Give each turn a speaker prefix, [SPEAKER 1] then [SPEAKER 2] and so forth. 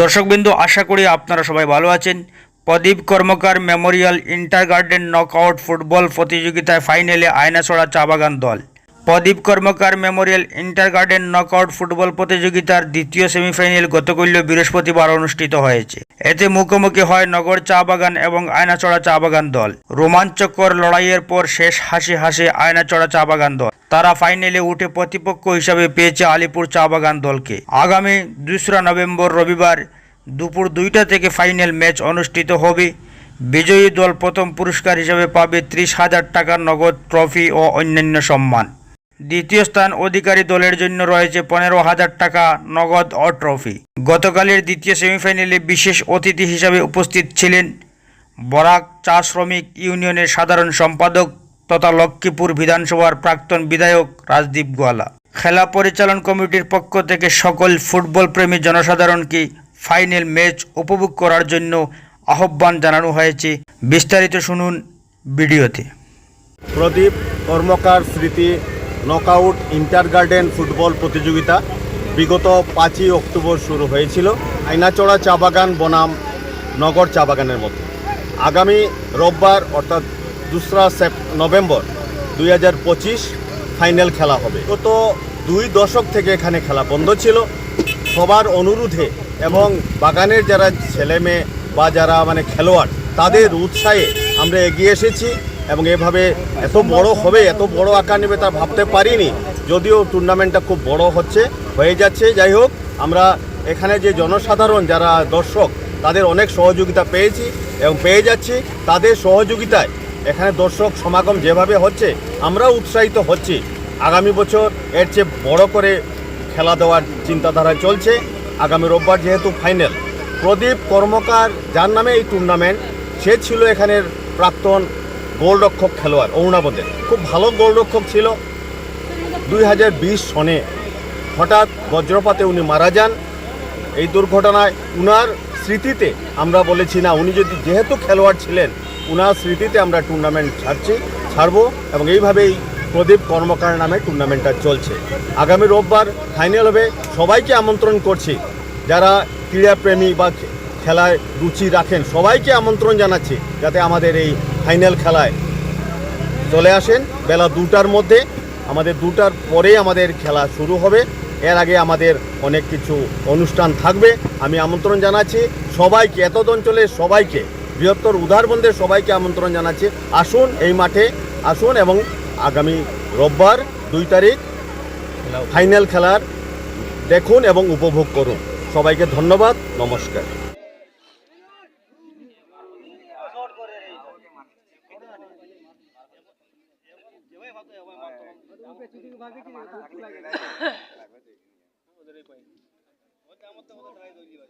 [SPEAKER 1] দর্শকবৃন্দ, আশা করি আপনারা সবাই ভালো আছেন। Pradip Karmakar memorial inter garden knockout football প্রতিযোগিতায় ফাইনালে আয়নাছড়া চা বাগান দল। Pradip Karmakar memorial inter garden knockout football প্রতিযোগিতার দ্বিতীয় সেমিফাইনাল গতকাল বৃহস্পতিবার অনুষ্ঠিত হয়েছে। এতে মুখোমুখি হয় নগর চা বাগান এবং আয়নাচড়া চা বাগান দল। রোমাঞ্চকর লড়াইয়ের পর শেষ হাসি হাসে আয়নাচড়া চা বাগান দল। তারা ফাইনালে উঠে প্রতিপক্ষ হিসাবে পেয়েছে আলিপুর চা বাগান দলকে। আগামী দোসরা নভেম্বর রবিবার দুপুর দুইটা থেকে ফাইনাল ম্যাচ অনুষ্ঠিত হবে। বিজয়ী দল প্রথম পুরস্কার হিসেবে পাবে ত্রিশ হাজার টাকার নগদ ট্রফি ও অন্যান্য সম্মান। দ্বিতীয় স্থান অধিকারী দলের জন্য রয়েছে পনেরো হাজার টাকা নগদ ও ট্রফি। গতকালের দ্বিতীয় সেমিফাইনালে বিশেষ অতিথি হিসাবে উপস্থিত ছিলেন বরাক চা শ্রমিক ইউনিয়নের সাধারণ সম্পাদক তথা লক্ষ্মীপুর বিধানসভার প্রাক্তন বিধায়ক রাজদীপ গোয়ালা। খেলা পরিচালন কমিটির পক্ষ থেকে সকল ফুটবল প্রেমী জনসাধারণকে ফাইনাল ম্যাচ উপভোগ করার জন্য আহ্বান জানানো হয়েছে। বিস্তারিত শুনুন ভিডিওতে।
[SPEAKER 2] প্রদীপ কর্মকার স্মৃতি নকআউট ইন্টার গার্ডেন ফুটবল প্রতিযোগিতা বিগত পাঁচই অক্টোবর শুরু হয়েছিল। আইনাচড়া চা বাগান বনাম নগর চা বাগানের মধ্যে আগামী রোববার অর্থাৎ দোসরা সেপ নভেম্বর দুই হাজার পঁচিশ ফাইনাল খেলা হবে। গত দুই দশক থেকে এখানে খেলা বন্ধ ছিল। সবার অনুরোধে এবং বাগানের যারা ছেলে মেয়ে বা যারা মানে খেলোয়াড়, তাদের উৎসাহে আমরা এগিয়ে এসেছি। এবং এভাবে এত বড় হবে, এত বড় আকার নেবে তা ভাবতে পারিনি। যদিও টুর্নামেন্টটা খুব বড় হচ্ছে, হয়ে যাচ্ছে। যাই হোক, আমরা এখানে যে জনসাধারণ যারা দর্শক, তাদের অনেক সহযোগিতা পেয়েছি এবং পেয়ে যাচ্ছি। তাদের সহযোগিতায় এখানে দর্শক সমাগম যেভাবে হচ্ছে, আমরাও উৎসাহিত হচ্ছি। আগামী বছর এর চেয়ে বড় করে খেলা দেওয়ার চিন্তাধারা চলছে। আগামী রোববার যেহেতু ফাইনাল প্রদীপ কর্মকার, যার নামে এই টুর্নামেন্ট সে ছিল এখানের প্রাক্তন গোলরক্ষক খেলোয়াড় অরুণাবদের খুব ভালো গোলরক্ষক ছিল। দুই হাজার বিশ সনে হঠাৎ বজ্রপাতে উনি মারা যান। এই দুর্ঘটনায় উনার স্মৃতিতে আমরা বলেছি, না, উনি যদি যেহেতু খেলোয়াড় ছিলেন, উনার স্মৃতিতে আমরা টুর্নামেন্ট ছাড়ছি, ছাড়বো এবং এইভাবেই প্রদীপ কর্মকার নামে টুর্নামেন্টটা চলছে। আগামী রোববার ফাইনাল হবে। সবাইকে আমন্ত্রণ করছি। যারা ক্রীড়াপ্রেমী বা খেলায় রুচি রাখেন, সবাইকে আমন্ত্রণ জানাচ্ছি যাতে আমাদের এই ফাইনাল খেলায় চলে আসেন। বেলা দুটার মধ্যে, আমাদের দুটার পরে আমাদের খেলা শুরু হবে। এর আগে আমাদের অনেক কিছু অনুষ্ঠান থাকবে। আমি আমন্ত্রণ জানাচ্ছি সবাইকে এতদ অঞ্চলের সবাইকে, বৃহত্তর উদারবন্দের সবাইকে আমন্ত্রণ জানাচ্ছি। আসুন এই মাঠে, আসুন এবং আগামী রোববার দুই তারিখ ফাইনাল খেলার দেখুন এবং উপভোগ করুন। সবাইকে ধন্যবাদ, নমস্কার। আমার তো ট্রাই দিই ভাই